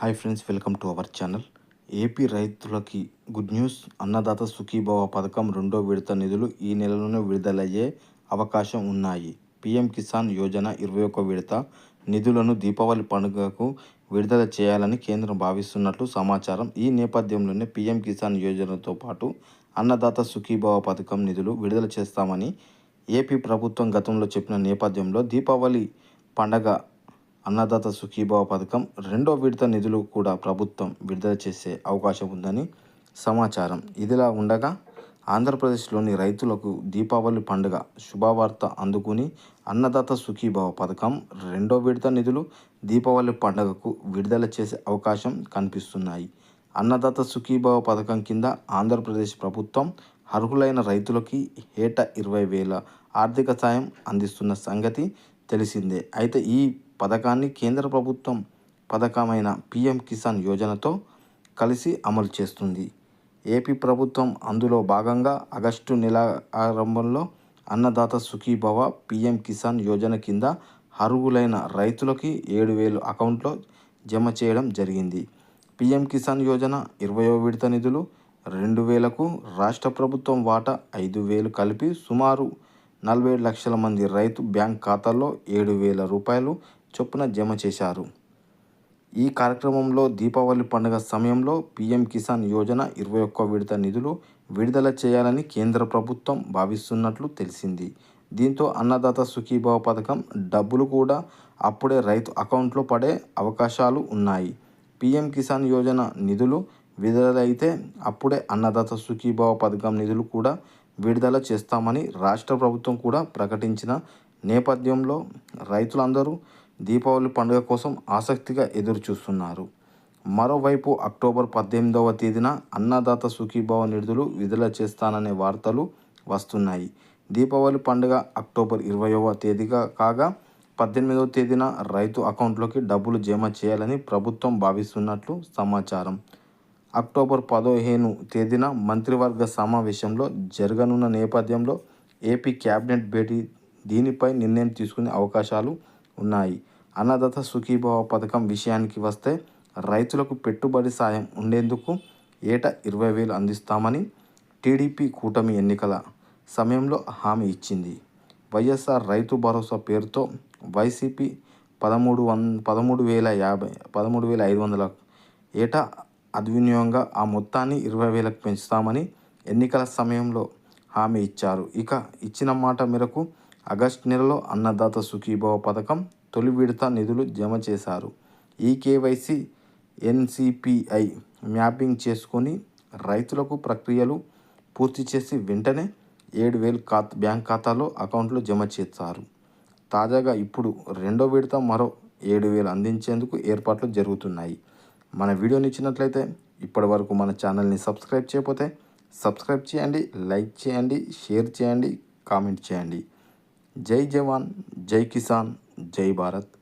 Hi friends welcome to our channel. AP రైతులకి good news. Annadata Sukhibhava పథకం రెండో విడత నిధులు ఈ నెలలోనే విడుదలయ్యే అవకాశం ఉన్నాయి. పీఎం కిసాన్ యోజన ఇరవై ఒక్క విడత నిధులను దీపావళి పండుగకు విడుదల చేయాలని కేంద్రం భావిస్తున్నట్లు సమాచారం. ఈ నేపథ్యంలోనే పీఎం కిసాన్ యోజనతో పాటు అన్నదాత సుఖీభవ పథకం నిధులు విడుదల చేస్తామని ఏపీ ప్రభుత్వం గతంలో చెప్పిన నేపథ్యంలో దీపావళి పండగ అన్నదాత సుఖీభావ పథకం రెండో విడత నిధులు కూడా ప్రభుత్వం విడుదల చేసే అవకాశం ఉందని సమాచారం. ఇదిలా ఉండగా ఆంధ్రప్రదేశ్లోని రైతులకు దీపావళి పండుగ శుభవార్త అందుకుని అన్నదాత సుఖీభావ పథకం రెండో విడత నిధులు దీపావళి పండుగకు విడుదల చేసే అవకాశం కనిపిస్తున్నాయి. అన్నదాత సుఖీభావ పథకం కింద ఆంధ్రప్రదేశ్ ప్రభుత్వం అర్హులైన రైతులకి ఏటా ఇరవై వేల ఆర్థిక సాయం అందిస్తున్న సంగతి తెలిసిందే. అయితే ఈ పథకాన్ని కేంద్ర ప్రభుత్వం పథకమైన పిఎం కిసాన్ యోజనతో కలిసి అమలు చేస్తుంది. ఏపీ ప్రభుత్వం అందులో భాగంగా ఆగస్టు నెల ఆరంభంలో అన్నదాత సుఖీభవ పిఎం కిసాన్ యోజన కింద అర్హులైన రైతులకి ఏడు వేలు అకౌంట్లో జమ చేయడం జరిగింది. పిఎం కిసాన్ యోజన ఇరవయో విడత నిధులు రెండు వేలకు రాష్ట్ర ప్రభుత్వం వాటా ఐదు వేలు కలిపి సుమారు నలభై లక్షల మంది రైతు బ్యాంక్ ఖాతాల్లో ఏడు వేల రూపాయలు చొప్పున జమ చేశారు. ఈ కార్యక్రమంలో దీపావళి పండుగ సమయంలో పీఎం కిసాన్ యోజన ఇరవై ఒక్క విడత నిధులు విడుదల చేయాలని కేంద్ర ప్రభుత్వం భావిస్తున్నట్లు తెలిసింది. దీంతో అన్నదాత సుఖీభావ పథకం డబ్బులు కూడా అప్పుడే రైతు అకౌంట్లో పడే అవకాశాలు ఉన్నాయి. పీఎం కిసాన్ యోజన నిధులు విడుదలైతే అప్పుడే అన్నదాత సుఖీభావ పథకం నిధులు కూడా విడుదల చేస్తామని రాష్ట్ర ప్రభుత్వం కూడా ప్రకటించిన నేపథ్యంలో రైతులందరూ దీపావళి పండుగ కోసం ఆసక్తిగా ఎదురు చూస్తున్నారు మరోవైపు అక్టోబర్ పద్దెనిమిదవ తేదీన అన్నదాత సుఖీభావ నిధులు విడుదల చేస్తాననే వార్తలు వస్తున్నాయి. దీపావళి పండుగ అక్టోబర్ ఇరవైవ తేదీగా కాగా పద్దెనిమిదవ తేదీన రైతు అకౌంట్లోకి డబ్బులు జమ చేయాలని ప్రభుత్వం భావిస్తున్నట్లు సమాచారం. అక్టోబర్ పదిహేను తేదీన మంత్రివర్గ సమావేశంలో జరగనున్న నేపథ్యంలో ఏపీ క్యాబినెట్ భేటీ దీనిపై నిర్ణయం తీసుకునే అవకాశాలు ఉన్నాయి. అన్నదాత సుఖీభావ పథకం విషయానికి వస్తే రైతులకు పెట్టుబడి సాయం ఉండేందుకు ఏటా ఇరవై వేలు అందిస్తామని టీడీపీ కూటమి ఎన్నికల సమయంలో హామీ ఇచ్చింది. వైఎస్ఆర్ రైతు భరోసా పేరుతో వైసీపీ పదమూడు వన్ పదమూడు వేల యాభై పదమూడు వేల ఐదు వందల ఏటా అద్వినియోగంగా ఆ మొత్తాన్ని ఇరవై వేలకు పెంచుతామని ఎన్నికల సమయంలో హామీ ఇచ్చారు. ఇక ఇచ్చిన మాట మేరకు ఆగస్టు నెలలో అన్నదాత సుఖీభావ పథకం తొలి విడత నిధులు జమ చేశారు. ఈ కేవైసీ ఎన్సిపిఐ మ్యాపింగ్ చేసుకొని రైతులకు ప్రక్రియలు పూర్తి చేసి వెంటనే ఏడు వేలు ఖా బ్యాంక్ ఖాతాలో అకౌంట్లో జమ చేస్తారు తాజాగా ఇప్పుడు రెండో విడత మరో ఏడు వేలు అందించేందుకు ఏర్పాట్లు జరుగుతున్నాయి. మన వీడియో నచ్చినట్లయితే ఇప్పటి వరకు మన ఛానల్ని సబ్స్క్రైబ్ చేయకపోతే సబ్స్క్రైబ్ చేయండి లైక్ చేయండి షేర్ చేయండి కామెంట్ చేయండి. జై జవాన్ జై కిసాన్. జై భారత్